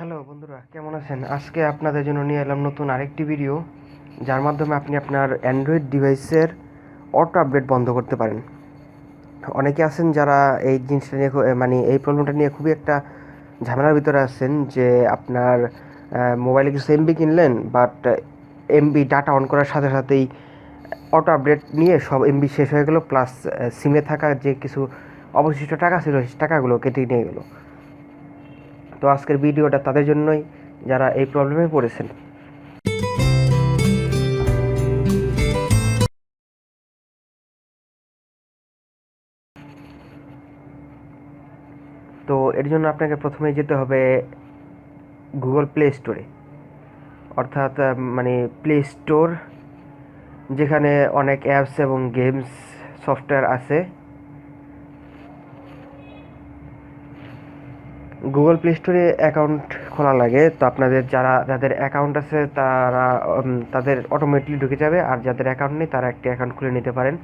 Hello বন্ধুরা, কেমন আছেন? আজকে আপনাদের জন্য নিয়ে এলাম নতুন আরেকটি ভিডিও যার মাধ্যমে আপনি আপনার অ্যান্ড্রয়েড ডিভাইসের অটো আপডেট বন্ধ করতে পারেন। অনেকে আছেন যারা এই জিনিসটা নিয়ে মানে এই প্রবলেমটা নিয়ে খুবই একটা ঝামেলার ভিতরে আছেন যে আপনার মোবাইলে কিছু এমবি কিনলেন বাট এমবি ডাটা অন করার সাথে সাথেই অটো আপডেট নিয়ে সব এমবি শেষ হয়ে গেলো প্লাস সিমে থাকা যে কিছু অবশিষ্ট টাকা ছিল টাকাগুলো কেটে নিয়ে গেলো। তো আজকের ভিডিওটা তাদের জন্যই, যারা এই প্রবলেমে পড়েছেন। তো এর জন্য আপনাকে প্রথমে যেতে হবে গুগল প্লে স্টোরে অর্থাৎ মানে প্লে স্টোর যেখানে অনেক অ্যাপস এবং গেমস সফটওয়্যার আছে। গুগল প্লে স্টোরে অ্যাকাউন্ট খোলা লাগে। তো আপনাদের যারা, যাদের অ্যাকাউন্ট আছে, তারা তাদের অটোমেটিকলি ঢুকে যাবে। আর যাদের অ্যাকাউন্ট নেই, তারা একটি অ্যাকাউন্ট খুলে নিতে পারেন।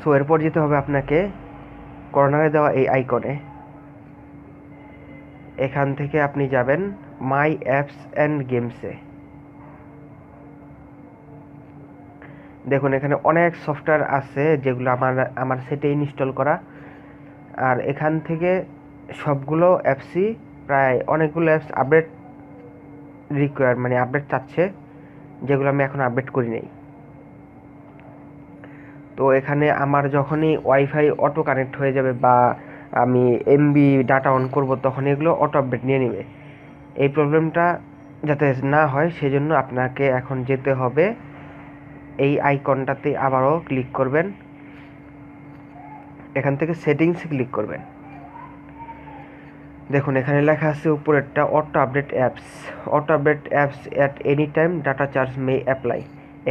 সো এরপর যেতে হবে আপনাকে কর্নারে দেওয়া এই আইকনে এখান থেকে আপনি যাবেন মাই অ্যাপস অ্যান্ড গেমসে দেখুন, এখানে অনেক সফটওয়্যার আছে যেগুলো আমার আমার সেটে ইনস্টল করা। আর এখান থেকে সবগুলো অ্যাপসই প্রায় অনেকগুলো অ্যাপস আপডেট রিকোয়ার মানে আপডেট চাচ্ছে, যেগুলো আমি এখন আপডেট করি নাই। তো এখানে আমার যখনই ওয়াইফাই অটো কানেক্ট হয়ে যাবে বা আমি এমবি ডাটা অন করব তখন এগুলো অটো আপডেট নিয়ে নেবে। এই প্রবলেমটা যাতে না হয়, সেজন্য আপনাকে এখন যেতে হবে। এই আইকনটাতে আবারও ক্লিক করবেন। এখান থেকে সেটিংসে ক্লিক করবেন। দেখুন, এখানে লেখা আছে উপরেরটা auto update apps auto update apps at any time data charge may apply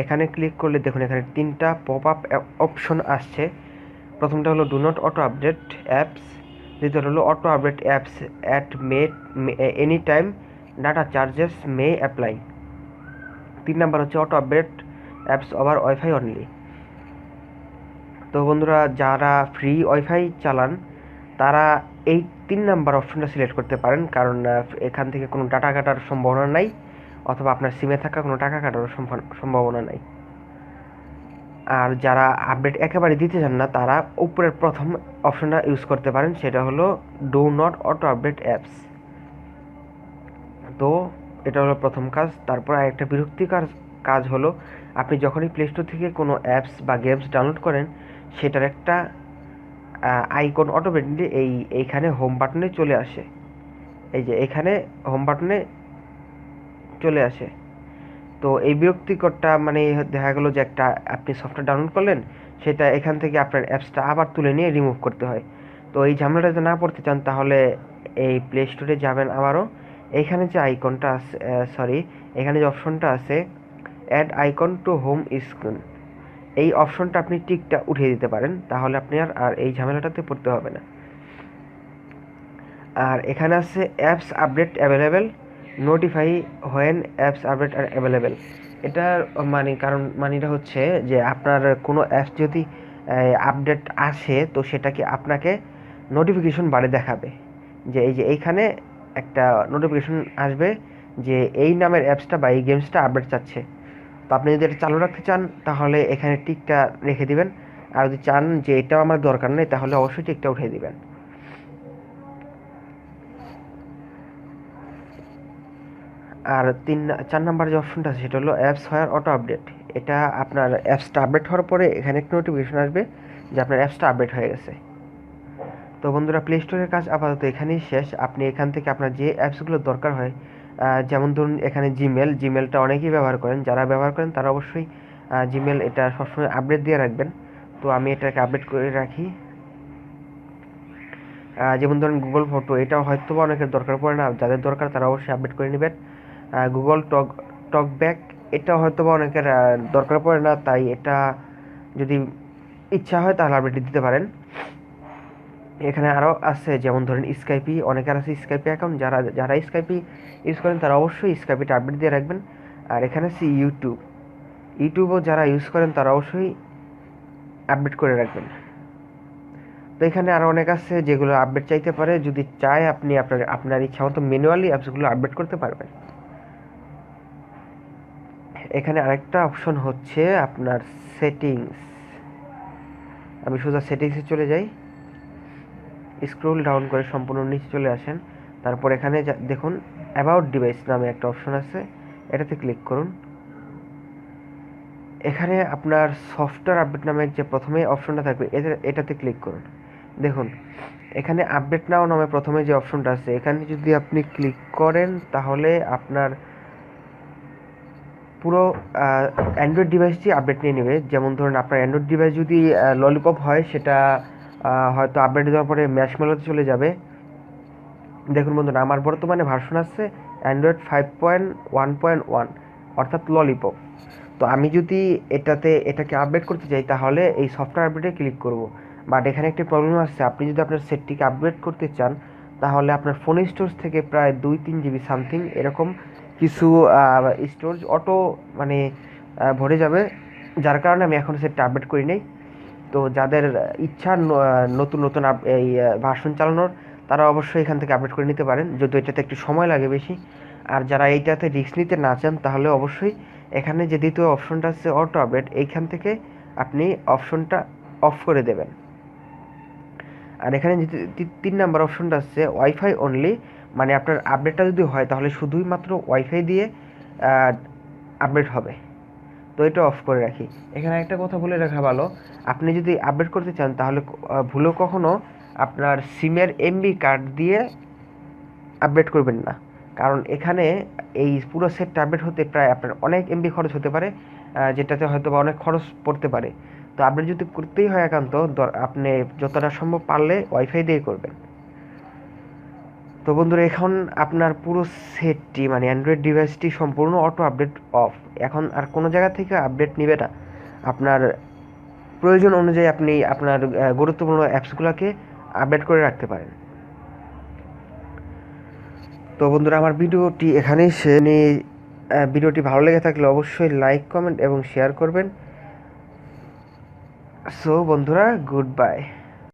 এখানে ক্লিক করলে দেখুন, এখানে তিনটা পপ আপ অপশন আসছে। প্রথমটা হলো do not auto update apps দ্বিতীয়টা হলো auto update apps at may any time data charges may apply তিন নাম্বার হচ্ছে auto update apps over wifi only তো বন্ধুরা, যারা ফ্রি ওয়াইফাই চালান, তারা এই তিন নাম্বার অপশনটা সিলেক্ট করতে পারেন। কারণ এখান থেকে কোনো ডাটা কাটার সম্ভাবনা নাই, অথবা আপনার সিমে থাকা কোনো টাকা কাটার সম্ভা- সম্ভাবনা নাই। আর যারা আপডেট একেবারে দিতে চান না, তারা উপরের প্রথম অপশনটা ইউজ করতে পারেন, সেটা হলো do not auto update apps তো এটা হলো প্রথম কাজ। তারপর আরেকটা বিরক্তিকর কাজ হলো, আপনি যখনই প্লে স্টোর থেকে কোনো অ্যাপস বা গেমস ডাউনলোড করেন, সেটার একটা আইকন অটোমেটিকলি এই, এইখানে হোম বাটনে চলে আসে। এই যে এখানে হোম বাটনে চলে আসে। তো এই বিরক্তিকরটা মানে দেখা গেলো যে একটা আপনি সফটওয়্যার ডাউনলোড করলেন, সেটা এখান থেকে আপনার অ্যাপসটা আবার তুলে নিয়ে রিমুভ করতে হয়। তো এই ঝামেলাটা যদি না পড়তে চান, তাহলে এই প্লে স্টোরে যাবেন আবারও। এইখানে যে আইকনটা আছে সরি এখানে যে অপশনটা আছে add icon to home screen এই অপশনটা আপনি টিকটা উঠিয়ে দিতে পারেন, তাহলে আপনি আর আর এই ঝামেলাটাতে পড়তে হবে না। আর এখানে আছে apps update available notify when apps update are available এটার মানে কারণ, মানেটা হচ্ছে যে আপনার কোনো অ্যাপস যদি আপডেট আসে, তো সেটাকে আপনাকে নোটিফিকেশন বারে দেখাবে। যে এই যে এইখানে একটা নোটিফিকেশন আসবে যে এই নামের অ্যাপসটা বা এই গেমসটা আপডেট চাচ্ছে। তো আপনি যদি এটা চালু রাখতে চান, তাহলে এখানে টিকটা রেখে দিবেন। আর যদি চান যে এটাও আমার দরকার নেই, তাহলে অবশ্যই টিকটা উঠিয়ে দিবেন। আর তিন চার নাম্বার যে অপশনটা আছে, সেটা হলো অ্যাপস হোয়ার অটো আপডেট এটা আপনার অ্যাপসটা আপডেট হওয়ার পরে এখানে একটা নোটিফিকেশন আসবে যে আপনার অ্যাপসটা আপডেট হয়ে গেছে। তো বন্ধুরা প্লে স্টোরের কাজ আপাতত এখানেই শেষ। আপনি এখান থেকে আপনার যে অ্যাপসগুলো দরকার হয় যেমন ধরুন এখানে জিমেল জিমেলটা অনেকেই ব্যবহার করেন। যারা ব্যবহার করেন তারা অবশ্যই জিমেল এটা সবসময় আপডেট দিয়ে রাখবেন। তো আমি এটাকে আপডেট করে রাখি। যেমন ধরুন গুগল ফটো এটাও হয়তো বা অনেকের দরকার পড়ে না। যাদের দরকার তারা অবশ্যই আপডেট করে নেবেন। গুগল টক টক ব্যাক এটা হয়তো বা অনেকের দরকার পড়ে না। তাই এটা যদি ইচ্ছা হয় তাহলে আপডেট দিতে পারেন। এখানে আরও আছে, যেমন ধরেন স্কাইপি অনেকের আছে স্কাইপি অ্যাকাউন্ট যারা যারা স্কাইপি ইউজ করেন, তারা অবশ্যই স্কাইপিটা আপডেট দিয়ে রাখবেন। আর এখানে আছে ইউটিউব ইউটিউবও যারা ইউজ করেন, তারা অবশ্যই আপডেট করে রাখবেন। তো এখানে আরও অনেক আছে যেগুলো আপডেট চাইতে পারে। যদি চায় আপনি আপনার আপনার ইচ্ছা মতো ম্যানুয়ালি অ্যাপসগুলো আপডেট করতে পারবেন। এখানে আরেকটা অপশন হচ্ছে আপনার সেটিংস আমি সোজা সেটিংসে চলে যাই। স্ক্রোল ডাউন করে সম্পূর্ণ নিচে চলে আসেন। তারপর এখানে দেখুন অ্যাবাউট ডিভাইস নামে একটা অপশন আছে। এটাতে ক্লিক করুন। এখানে আপনার সফটওয়্যার আপডেট নামে যে প্রথমে অপশনটা থাকবে এটাতে ক্লিক করুন। দেখুন, এখানে আপডেট নাও নামে প্রথমে যে অপশনটা আছে, এখানে যদি আপনি ক্লিক করেন, তাহলে আপনার পুরো অ্যান্ড্রয়েড ডিভাইসটি আপডেট নিয়ে নেবে। যেমন ধরুন, আপনার অ্যান্ড্রয়েড ডিভাইস যদি ললিপপ হয়, সেটা হয়তো আপডেট দেওয়ার পরে ম্যাশ ম্যাশমেলোতে চলে যাবে। দেখুন বন্ধুরা, আমার বর্তমানে ভার্সন আছে Android five point one point one অর্থাৎ ললিপপ তো আমি যদি এটাতে, এটাকে আপডেট করতে চাই, তাহলে এই সফটওয়্যার আপডেটে ক্লিক করব। বাট এখানে একটি প্রবলেম আসছে, আপনি যদি আপনার সেটটিকে আপডেট করতে চান, তাহলে আপনার ফোন স্টোরেজ থেকে প্রায় দুই তিন জিবি সামথিং এরকম কিছু স্টোরেজ অটো মানে ভরে যাবে। যার কারণে আমি এখন সেটটা আপডেট করি নাই। তো যাদের ইচ্ছা নতুন নতুন এই ভার্সন চালানোর, তারা অবশ্যই এখান থেকে আপডেট করে নিতে পারেন। যদিও এটাতে একটু সময় লাগে বেশি। আর যারা এইটাতে রিস্ক নিতে না চান, তাহলে অবশ্যই এখানে যে দ্বিতীয় অপশনটা আছে অটো আপডেট এইখান থেকে আপনি অপশনটা অফ করে দেবেন। আর এখানে যে তিন নাম্বার অপশনটা আছে ওয়াইফাই অনলি মানে আপনার আপডেটটা যদি হয়, তাহলে শুধুই মাত্র ওয়াইফাই দিয়ে আপডেট হবে। তো এটা অফ করে রাখি। এখানে একটা কথা বলে রাখা ভালো আপনি যদি আপডেট করতে চান তাহলে ক- আহ, ভুলেও কখনো আপনার সিমের এমবি কার্ড দিয়ে আপডেট করবেন না। কারণ এখানে এই পুরো সেটটা আপডেট হতে প্রায় আপনার অনেক এমবি খরচ হতে পারে যেটাতে হয়তো বা অনেক খরচ পড়তে পারে। তো আপডেট যদি করতেই হয় একান্ত আপনি যতটা সম্ভব পারলে ওয়াইফাই দিয়ে করবেন। তো বন্ধুরা, এখন আপনার পুরো সেটটি মানে অ্যান্ড্রয়েড ডিভাইসটি সম্পূর্ণ অটো আপডেট অফ এখন আর কোনো জায়গা থেকে আপডেট নেবে না। আপনার প্রয়োজন অনুযায়ী আপনি আপনার গুরুত্বপূর্ণ অ্যাপসগুলোকে আপডেট করে রাখতে পারেন। তো বন্ধুরা, আমার ভিডিওটি এখানেই সে ভিডিওটি ভালো লেগে থাকলে অবশ্যই লাইক কমেন্ট এবং শেয়ার করবেন। সো বন্ধুরা গুড বাই